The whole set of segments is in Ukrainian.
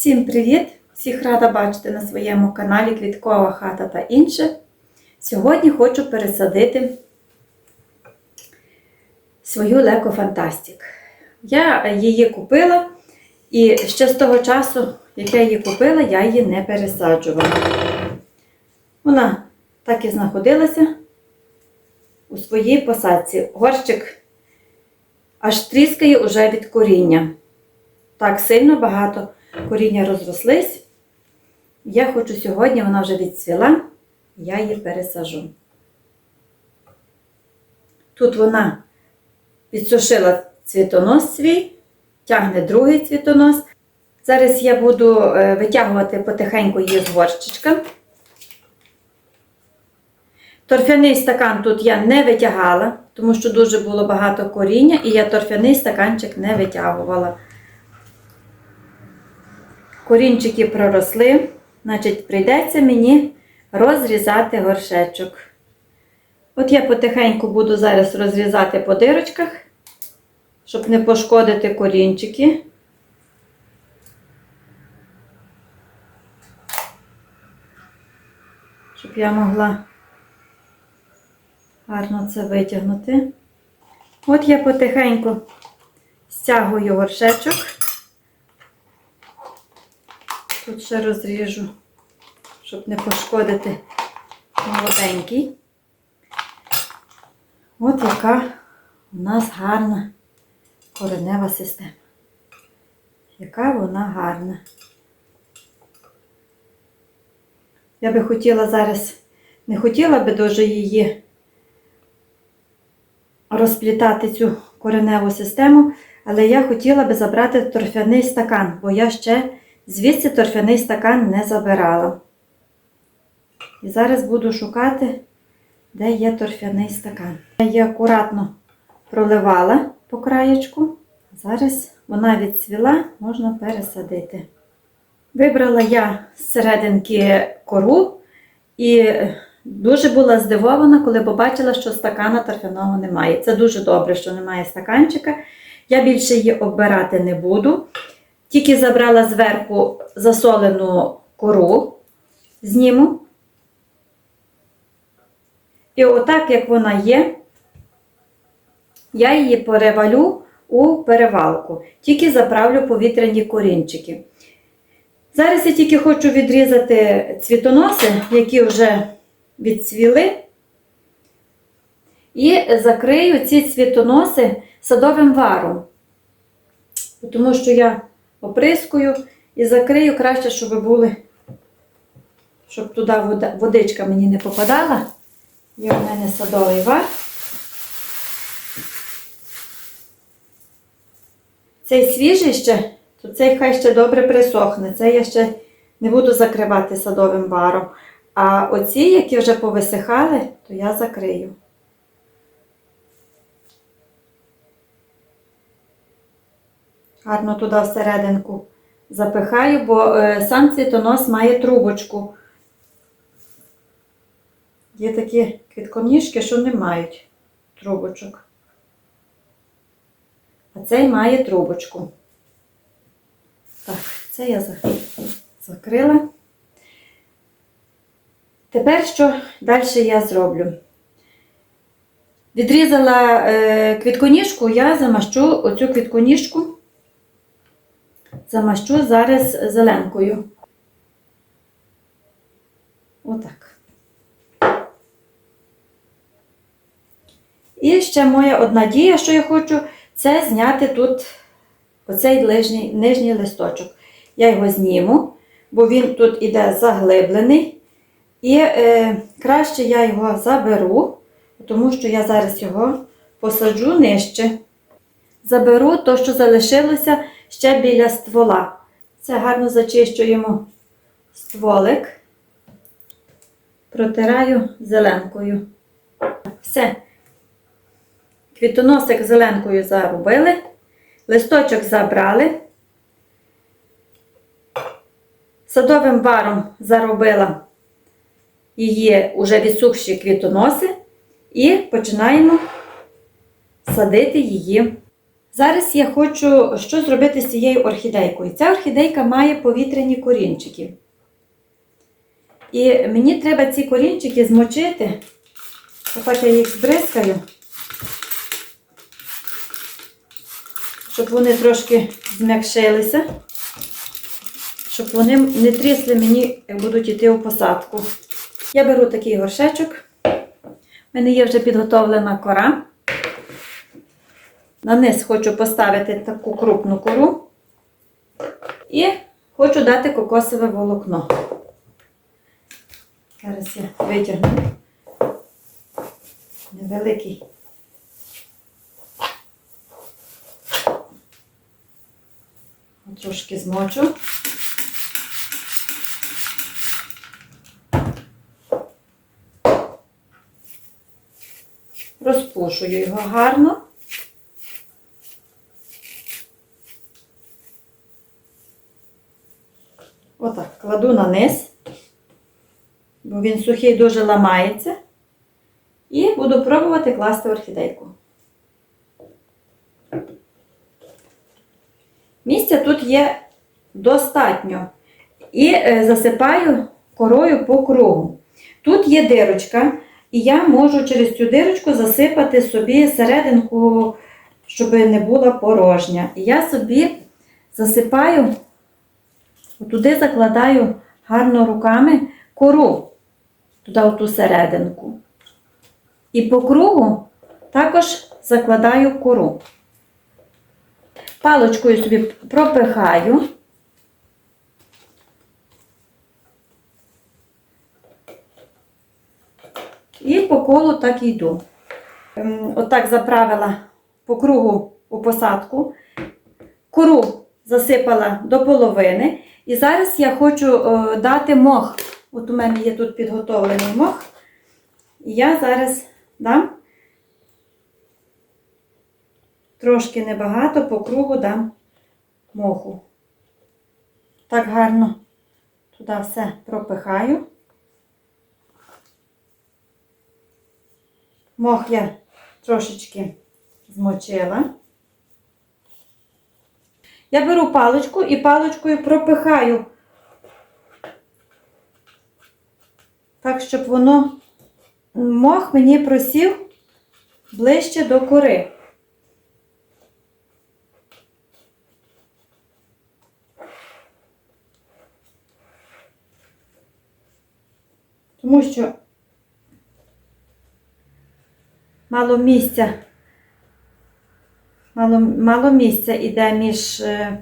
Всім привіт! Всіх рада бачити на своєму каналі Квіткова хата та інше. Сьогодні хочу пересадити свою Леко Фантастик. Я її купила, і ще з того часу, як я її купила, я її не пересаджувала. Вона так і знаходилася у своїй посадці. Горщик аж тріскає уже від коріння. Так сильно багато коріння розрослись. Я хочу сьогодні, вона вже відцвіла, я її пересажу. Тут вона підсушила цвітонос свій, тягне другий цвітонос. Зараз я буду е, витягувати потихеньку її з горщичка. Торфяний стакан тут я не витягала, тому що дуже було багато коріння, і я торфяний стаканчик не витягувала. Корінчики проросли, значить, прийдеться мені розрізати горшечок. От я потихеньку буду зараз розрізати по дирочках, щоб не пошкодити корінчики. Щоб я могла гарно це витягнути. От я потихеньку стягую горшечок. Тут ще розріжу, щоб не пошкодити молоденький. От яка у нас гарна коренева система. Яка вона гарна. Я би хотіла зараз, не хотіла би дуже її розплітати цю кореневу систему, але я хотіла би забрати торфяний стакан, бо я ще звідси торфяний стакан не забирала. І зараз буду шукати, де є торфяний стакан. Я її акуратно проливала по краєчку. Зараз вона відцвіла, можна пересадити. Вибрала я з серединки кору і дуже була здивована, коли побачила, що стакана торфяного немає. Це дуже добре, що немає стаканчика. Я більше її оббирати не буду. Тільки забрала зверху засолену кору, зніму. І отак, як вона є, я її перевалю у перевалку. Тільки заправлю повітряні корінчики. Зараз я тільки хочу відрізати цвітоноси, які вже відцвіли. І закрию ці цвітоноси садовим варом. Тому що я оприскую і закрию краще, щоб були, щоб туди водичка мені не попадала. Є у мене садовий вар. Цей свіжий ще, то цей хай ще добре присохне. Це я ще не буду закривати садовим варом. А оці, які вже повисихали, то я закрию. Гарно туди всерединку запихаю, бо е, сам цвітонос має трубочку. Є такі квітконіжки, що не мають трубочок. А цей має трубочку. Так, це я закрила. Тепер що далі я зроблю? Відрізала е, квітконіжку, я замащу оцю квітконіжку, замащу зараз зеленкою. Отак. І ще моя одна дія, що я хочу, це зняти тут оцей нижній, нижній листочок. Я його зніму, бо він тут іде заглиблений. І е, краще я його заберу, тому що я зараз його посаджу нижче. Заберу то, що залишилося ще біля ствола. Це гарно зачищуємо стволик, протираю зеленкою. Все. Квітоносик зеленкою заробили, листочок забрали, садовим варом заробила її уже відсухші квітоноси і починаємо садити її Зараз я хочу що зробити з цією орхідейкою. Ця орхідейка має повітряні корінчики. І мені треба ці корінчики змочити. Отак я їх збризкаю, щоб вони трошки зм'якшилися, щоб вони не трісли мені, як будуть йти у посадку. Я беру такий горшечок. У мене є вже підготовлена кора. На низ хочу поставити таку крупну кору і хочу дати кокосове волокно. Зараз я витягну невеликий. Трошки змочу. Розпушую його гарно. Отак, кладу на низ, бо він сухий дуже ламається. І буду пробувати класти орхідейку. Місця тут є достатньо. І е, засипаю корою по кругу. Тут є дирочка, і я можу через цю дирочку засипати собі серединку, щоб не була порожня. І я собі засипаю, туди закладаю гарно руками кору, туди в ту серединку. І по кругу також закладаю кору. Палочкою собі пропихаю. І по колу так йду. Ем, Отак заправила по кругу у посадку. Кору засипала до половини. І зараз я хочу е, дати мох. От у мене є тут підготовлений мох. І я зараз дам трошки небагато по кругу дам моху. Так гарно туди все пропихаю. Мох я трошечки змочила. Я беру паличку і паличкою пропихаю, так, щоб воно мох мені просів ближче до кори. Тому що мало місця, мало, мало місця іде між е,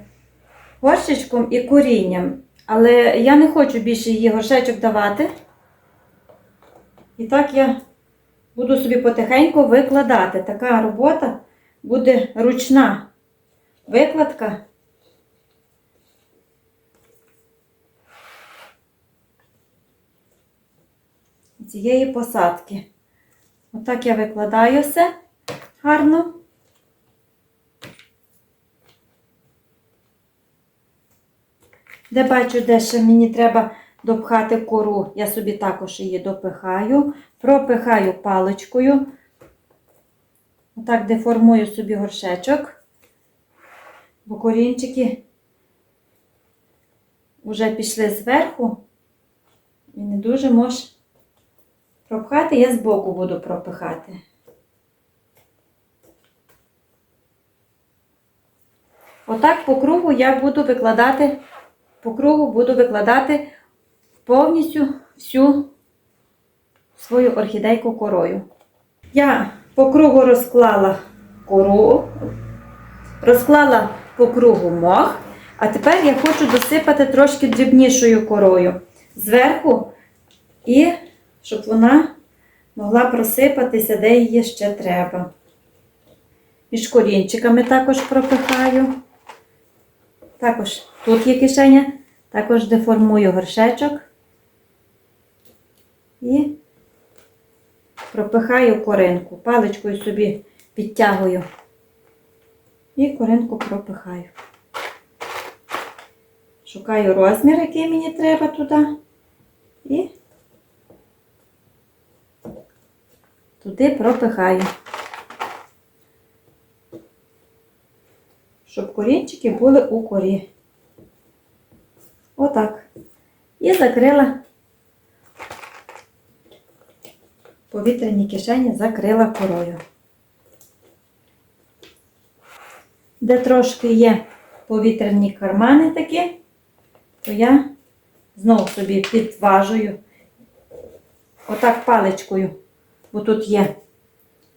горщичком і корінням. Але я не хочу більше її горшечок давати. І так я буду собі потихеньку викладати. Така робота буде ручна викладка. Цієї посадки. Отак я викладаю все гарно. Де бачу, де ще мені треба допхати кору, я собі також її допихаю, пропихаю паличкою. Отак деформую собі горшечок, бо корінчики вже пішли зверху і не дуже мож пропхати, я збоку буду пропихати. Отак по кругу я буду викладати, по кругу буду викладати повністю всю свою орхідейку корою. Я по кругу розклала кору, розклала по кругу мох, а тепер я хочу досипати трошки дрібнішою корою зверху, і щоб вона могла просипатися, де її ще треба. Між корінчиками також пропихаю. Також тут є кишеня, також деформую горшечок і пропихаю коринку. Паличкою собі підтягую і коринку пропихаю. Шукаю розмір, який мені треба туди. І туди пропихаю. Щоб корінчики були у корі. Отак. І закрила повітряні кишені, закрила корою. Де трошки є повітряні кармани такі, то я знову собі підважую отак паличкою, бо тут є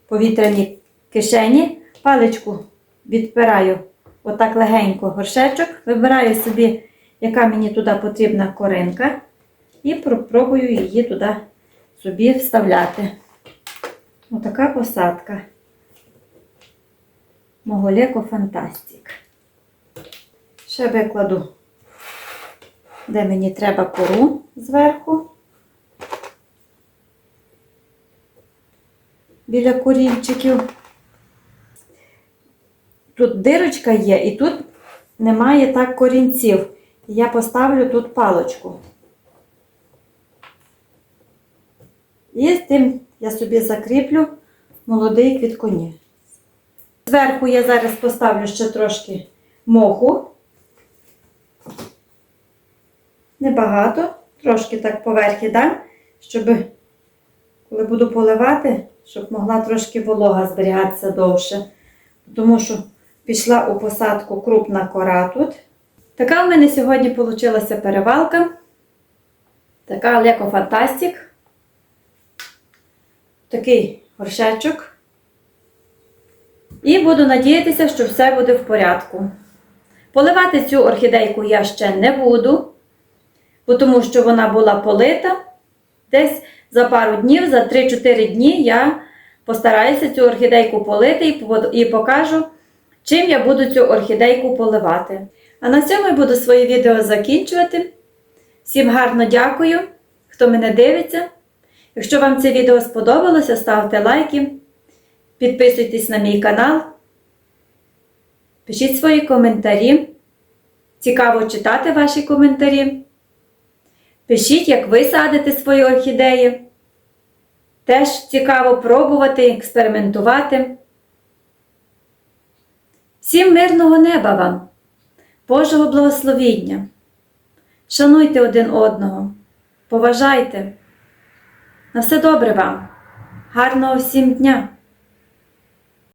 повітряні кишені, паличку відпираю отак легенько горшечок, вибираю собі, яка мені туди потрібна коринка, і пробую її туди собі вставляти. Отака посадка. Моголеко Фантастик. Ще викладу, де мені треба кору зверху. Біля корінчиків. Тут дирочка є, і тут немає так корінців. Я поставлю тут палочку. І з тим я собі закріплю молодий квітконі. Зверху я зараз поставлю ще трошки моху. Небагато, трошки так поверхи дам, щоб, коли буду поливати, щоб могла трошки волога зберігатися довше. Тому що пішла у посадку крупна кора тут. Така в мене сьогодні вийшла перевалка. Така Леко Фантастик. Такий горшечок. І буду надіятися, що все буде в порядку. Поливати цю орхідейку я ще не буду, бо тому що вона була полита. Десь за пару днів, за 3-4 дні я постараюся цю орхідейку полити і покажу, чим я буду цю орхідейку поливати. А на цьому я буду своє відео закінчувати. Всім гарно дякую, хто мене дивиться. Якщо вам це відео сподобалося, ставте лайки, підписуйтесь на мій канал, пишіть свої коментарі. Цікаво читати ваші коментарі. Пишіть, як ви садите свої орхідеї. Теж цікаво пробувати, експериментувати. Всім мирного неба вам, Божого благословіння. Шануйте один одного, поважайте. На все добре вам, гарного всім дня!